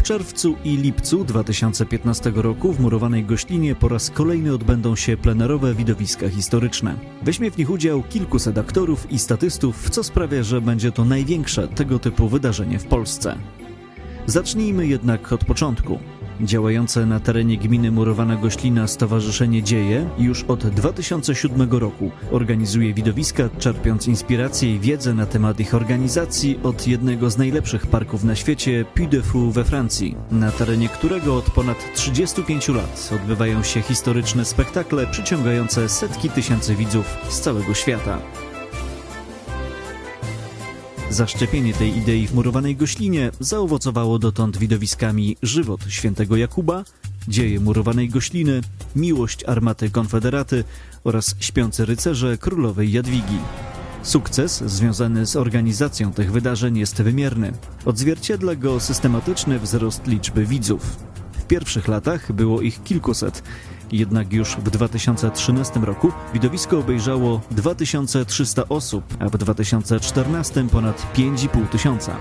W czerwcu i lipcu 2015 roku w murowanej goślinie po raz kolejny odbędą się plenerowe widowiska historyczne. Weźmie w nich udział kilkuset aktorów i statystów, co sprawia, że będzie to największe tego typu wydarzenie w Polsce. Zacznijmy jednak od początku. Działające na terenie gminy Murowana Goślina Stowarzyszenie Dzieje już od 2007 roku organizuje widowiska, czerpiąc inspirację i wiedzę na temat ich organizacji od jednego z najlepszych parków na świecie, Puy de Fou we Francji, na terenie którego od ponad 35 lat odbywają się historyczne spektakle przyciągające setki tysięcy widzów z całego świata. Zaszczepienie tej idei w murowanej goślinie zaowocowało dotąd widowiskami Żywot Świętego Jakuba, Dzieje murowanej gośliny, Miłość Armaty Konfederaty oraz Śpiące Rycerze Królowej Jadwigi. Sukces związany z organizacją tych wydarzeń jest wymierny. Odzwierciedla go systematyczny wzrost liczby widzów. Pierwszych latach było ich kilkuset, jednak już w 2013 roku widowisko obejrzało 2300 osób, a w 2014 ponad 5,5 tysiąca.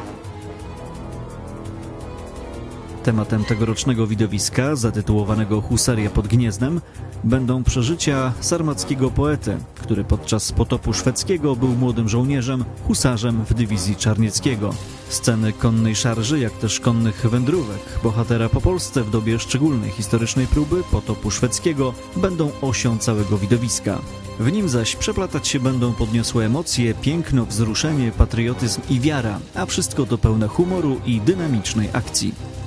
Tematem tegorocznego widowiska, zatytułowanego Husaria pod Gniezdem, będą przeżycia sarmackiego poety, który podczas potopu szwedzkiego był młodym żołnierzem, husarzem w dywizji Czarnieckiego. Sceny konnej szarży, jak też konnych wędrówek bohatera po Polsce w dobie szczególnej historycznej próby potopu szwedzkiego będą osią całego widowiska. W nim zaś przeplatać się będą podniosłe emocje, piękno, wzruszenie, patriotyzm i wiara, a wszystko to pełne humoru i dynamicznej akcji.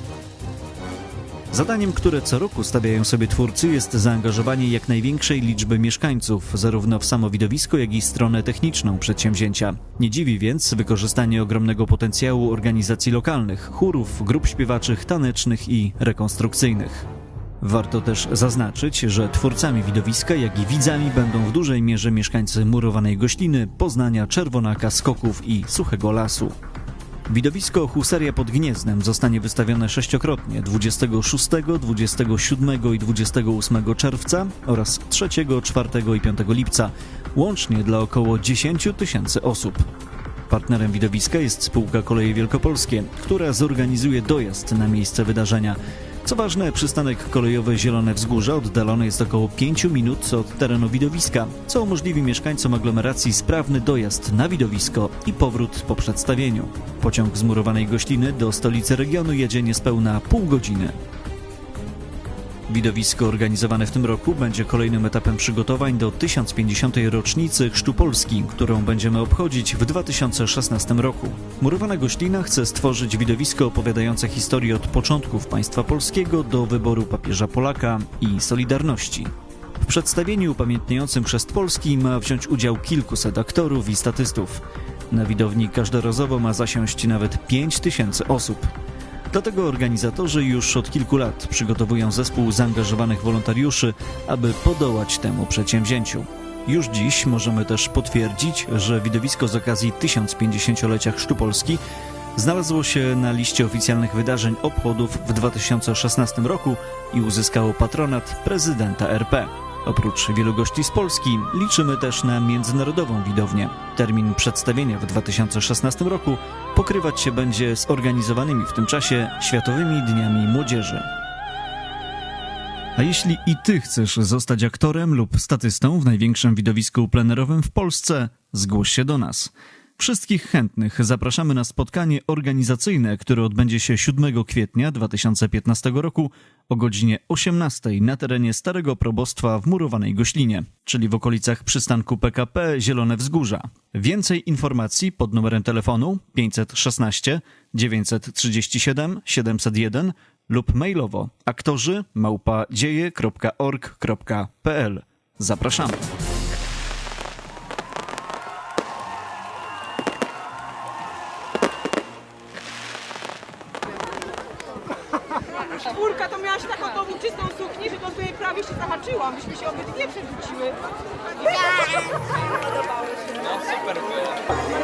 Zadaniem, które co roku stawiają sobie twórcy, jest zaangażowanie jak największej liczby mieszkańców, zarówno w samo widowisko, jak i stronę techniczną przedsięwzięcia. Nie dziwi więc wykorzystanie ogromnego potencjału organizacji lokalnych, chórów, grup śpiewaczych, tanecznych i rekonstrukcyjnych. Warto też zaznaczyć, że twórcami widowiska, jak i widzami będą w dużej mierze mieszkańcy murowanej Gośliny, Poznania, Czerwonaka, Skoków i Suchego Lasu. Widowisko Husaria pod Gniezdem zostanie wystawione sześciokrotnie 26, 27 i 28 czerwca oraz 3, 4 i 5 lipca, łącznie dla około 10 tysięcy osób. Partnerem widowiska jest spółka Koleje Wielkopolskie, która zorganizuje dojazd na miejsce wydarzenia. Co ważne, przystanek kolejowy Zielone Wzgórze oddalony jest około 5 minut od terenu widowiska, co umożliwi mieszkańcom aglomeracji sprawny dojazd na widowisko i powrót po przedstawieniu. Pociąg z murowanej gośliny do stolicy regionu jedzie niespełna pół godziny. Widowisko organizowane w tym roku będzie kolejnym etapem przygotowań do 1050. rocznicy Chrztu Polski, którą będziemy obchodzić w 2016 roku. Murowana Goślina chce stworzyć widowisko opowiadające historię od początków państwa polskiego do wyboru papieża Polaka i Solidarności. W przedstawieniu upamiętniającym Chrzest Polski ma wziąć udział kilkuset aktorów i statystów. Na widowni każdorazowo ma zasiąść nawet 5 tysięcy osób. Dlatego organizatorzy już od kilku lat przygotowują zespół zaangażowanych wolontariuszy, aby podołać temu przedsięwzięciu. Już dziś możemy też potwierdzić, że widowisko z okazji 1050-lecia Chrztu Polski znalazło się na liście oficjalnych wydarzeń obchodów w 2016 roku i uzyskało patronat prezydenta RP. Oprócz wielu gości z Polski liczymy też na międzynarodową widownię. Termin przedstawienia w 2016 roku pokrywać się będzie z organizowanymi w tym czasie Światowymi Dniami Młodzieży. A jeśli i ty chcesz zostać aktorem lub statystą w największym widowisku plenerowym w Polsce, zgłoś się do nas. Wszystkich chętnych zapraszamy na spotkanie organizacyjne, które odbędzie się 7 kwietnia 2015 roku o godzinie 18 na terenie Starego Probostwa w Murowanej Goślinie, czyli w okolicach przystanku PKP Zielone Wzgórza. Więcej informacji pod numerem telefonu 516 937 701 lub mailowo aktorzy małpadzieje.org.pl. Zapraszamy. Czwórka to miałaś taką tą czystą suknię, że to sobie prawie się zahaczyłam, byśmy się obydwie przerzuciły. Podobało się.